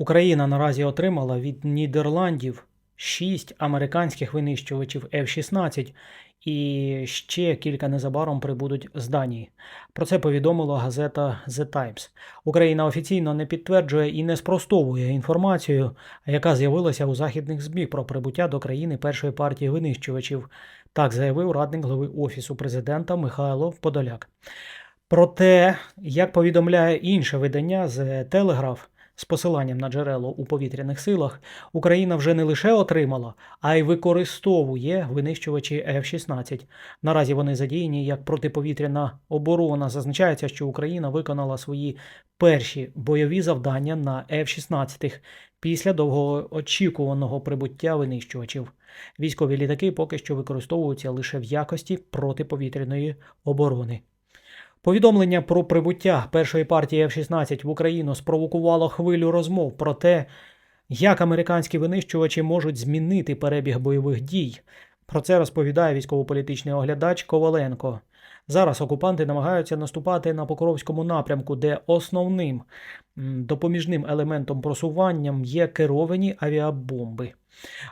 Україна наразі отримала від Нідерландів 6 американських винищувачів F-16 і ще кілька незабаром прибудуть з Данії. Про це повідомила газета The Times. Україна офіційно не підтверджує і не спростовує інформацію, яка з'явилася у західних ЗМІ про прибуття до країни першої партії винищувачів. Так заявив радник глави Офісу президента Михайло Подоляк. Проте, як повідомляє інше видання з Телеграф з посиланням на джерело у повітряних силах, Україна вже не лише отримала, а й використовує винищувачі F-16. Наразі вони задіяні як протиповітряна оборона. Зазначається, що Україна виконала свої перші бойові завдання на F-16 після довгоочікуваного прибуття винищувачів. Військові літаки поки що використовуються лише в якості протиповітряної оборони. Повідомлення про прибуття першої партії F-16 в Україну спровокувало хвилю розмов про те, як американські винищувачі можуть змінити перебіг бойових дій. Про це розповідає військово-політичний оглядач Коваленко. Зараз окупанти намагаються наступати на Покровському напрямку, де основним допоміжним елементом просуванням є керовані авіабомби.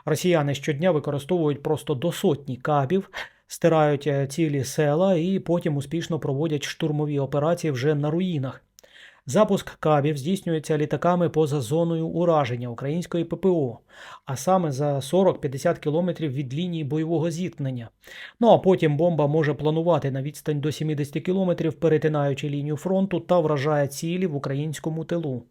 Росіяни щодня використовують просто до сотні кабів, стирають е, цілі села і потім успішно проводять штурмові операції вже на руїнах. Запуск кабів здійснюється літаками поза зоною ураження української ППО, а саме за 40-50 кілометрів від лінії бойового зіткнення. Ну а потім бомба може планувати на відстань до 70 кілометрів, перетинаючи лінію фронту та вражає цілі в українському тилу.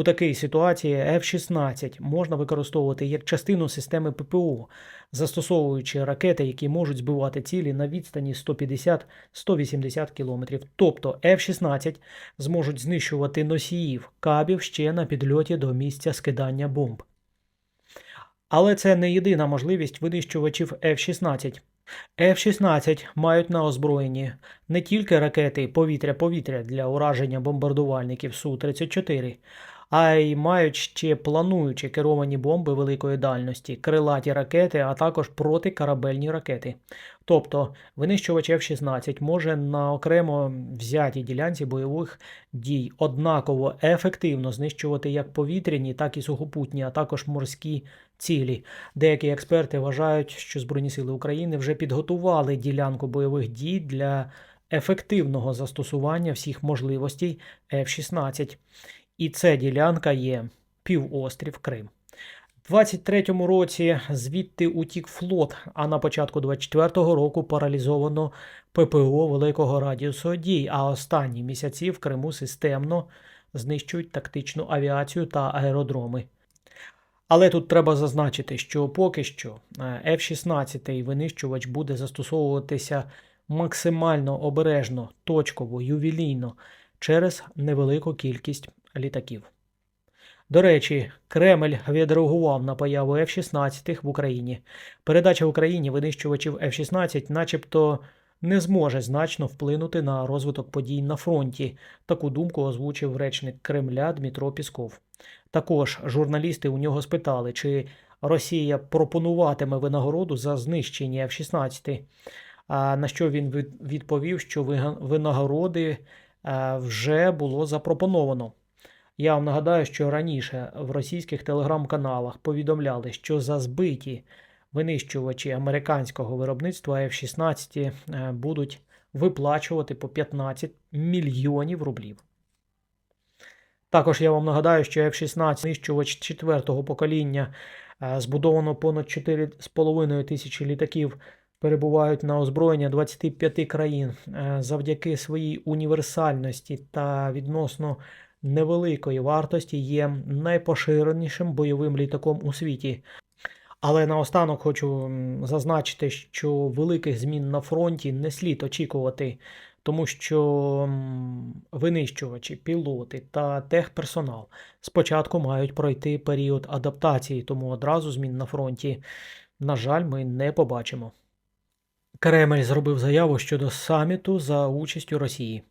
У такій ситуації F-16 можна використовувати як частину системи ППО, застосовуючи ракети, які можуть збивати цілі на відстані 150-180 км. Тобто F-16 зможуть знищувати носіїв кабів ще на підльоті до місця скидання бомб. Але це не єдина можливість винищувачів F-16. F-16 мають на озброєнні не тільки ракети повітря-повітря для ураження бомбардувальників Су-34, а й мають ще плануючі керовані бомби великої дальності, крилаті ракети, а також протикорабельні ракети. Тобто винищувач F-16 може на окремо взятій ділянці бойових дій однаково ефективно знищувати як повітряні, так і сухопутні, а також морські цілі. Деякі експерти вважають, що Збройні сили України вже підготували ділянку бойових дій для ефективного застосування всіх можливостей F-16. І це ділянка є півострів Крим. У 23-му році звідти утік флот, а на початку 24-го року паралізовано ППО великого радіусу дій, а останні місяці в Криму системно знищують тактичну авіацію та аеродроми. Але тут треба зазначити, що поки що е, F-16 винищувач буде застосовуватися максимально обережно, точково, ювілійно через невелику кількість літаків. До речі, Кремль відреагував на появу F-16 в Україні. Передача Україні винищувачів F-16 начебто не зможе значно вплинути на розвиток подій на фронті. Таку думку озвучив речник Кремля Дмитро Пісков. Також журналісти у нього спитали, чи Росія пропонуватиме винагороду за знищення F-16. А на що він відповів, що винагороди е, вже було запропоновано. Я вам нагадаю, що раніше в російських телеграм-каналах повідомляли, що за збиті винищувачі американського виробництва F-16 е, будуть виплачувати по 15 мільйонів рублів. Також я вам нагадаю, що F-16 винищувач четвертого покоління е, збудовано понад 4,5 тисячі літаків. Перебувають на озброєння 25 країн Е, завдяки своїй універсальності та відносно невеликої вартості є найпоширенішим бойовим літаком у світі. Але наостанок хочу зазначити, що великих змін на фронті не слід очікувати, тому що винищувачі, пілоти та техперсонал спочатку мають пройти період адаптації, тому одразу змін на фронті, на жаль, ми не побачимо. Кремль зробив заяву щодо саміту за участю Росії.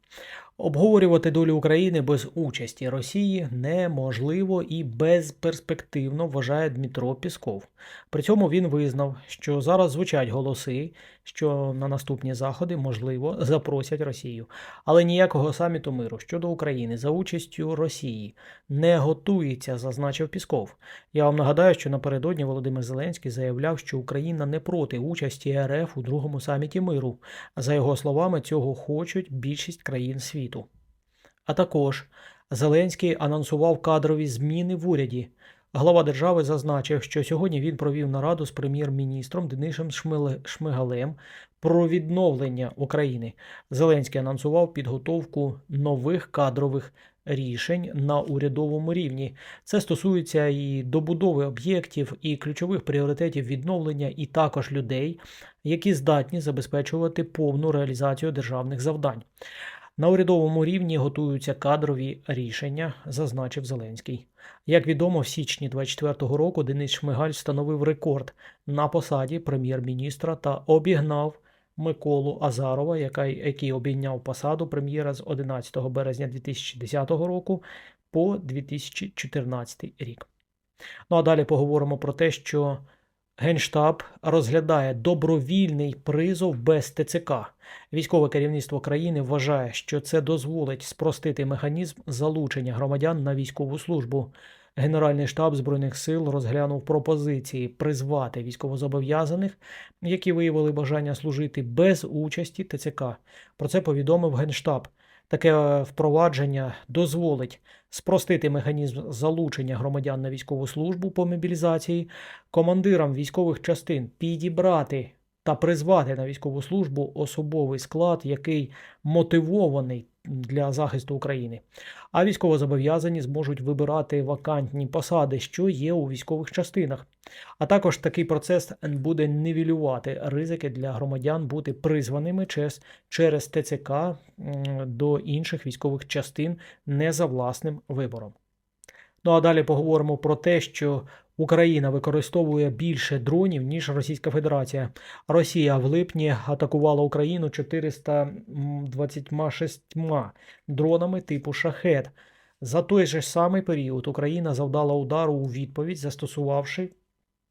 Обговорювати долю України без участі Росії неможливо і безперспективно, вважає Дмитро Пісков. При цьому він визнав, що зараз звучать голоси, що на наступні заходи, можливо, запросять Росію. Але ніякого саміту миру щодо України за участю Росії не готується, зазначив Пісков. Я вам нагадаю, що напередодні Володимир Зеленський заявляв, що Україна не проти участі РФ у другому саміті миру. За його словами, цього хочуть більшість країн світу. А також Зеленський анонсував кадрові зміни в уряді. Глава держави зазначив, що сьогодні він провів нараду з прем'єр-міністром Шмиле- Шмигалем про відновлення України. Зеленський анонсував підготовку нових кадрових рішень на урядовому рівні. Це стосується і добудови об'єктів, і ключових пріоритетів відновлення, і також людей, які здатні забезпечувати повну реалізацію державних завдань. На урядовому рівні готуються кадрові рішення, зазначив Зеленський. Як відомо, в січні 2024 року Денис Шмигаль встановив рекорд на посаді прем'єр-міністра та обігнав Миколу Азарова, який обійняв посаду прем'єра з 11 березня 2010 року по 2014 рік. Ну а далі поговоримо про те, що Генштаб розглядає добровільний призов без ТЦК. Військове керівництво країни вважає, що це дозволить спростити механізм залучення громадян на військову службу. Генеральний штаб Збройних сил розглянув пропозиції призвати військовозобов'язаних, які виявили бажання служити без участі ТЦК. Про це повідомив Генштаб. Таке впровадження дозволить спростити механізм залучення громадян на військову службу по мобілізації, командирам військових частин підібрати та призвати на військову службу особовий склад, який мотивований для захисту України. А військовозобов'язані зможуть вибирати вакантні посади, що є у військових частинах. А також такий процес буде нівелювати ризики для громадян бути призваними через, через ТЦК до інших військових частин не за власним вибором. Ну а далі поговоримо про те, що Україна використовує більше дронів, ніж Російська Федерація. Росія в липні атакувала Україну 426 дронами типу шахет. За той же самий період Україна завдала удару у відповідь, застосувавши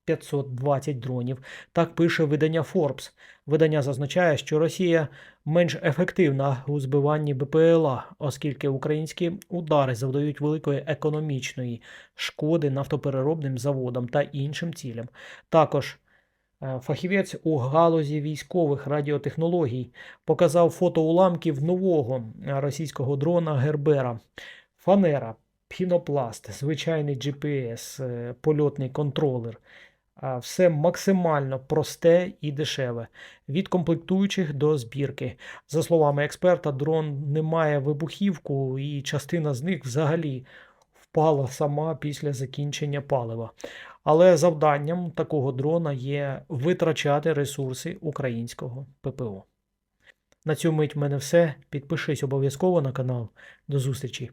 520 дронів. Так пише видання Forbes. Видання зазначає, що Росія менш ефективна у збиванні БПЛА, оскільки українські удари завдають великої економічної шкоди нафтопереробним заводам та іншим цілям. Також е, фахівець у галузі військових радіотехнологій показав фото уламків нового російського дрона Гербера. Фанера, пінопласт, звичайний GPS, е, польотний контролер. Все максимально просте і дешеве, від комплектуючих до збірки. За словами експерта, дрон не має вибухівку, і частина з них взагалі впала сама після закінчення палива. Але завданням такого дрона є витрачати ресурси українського ППО. На цю мить в мене все. Підпишись обов'язково на канал. До зустрічі!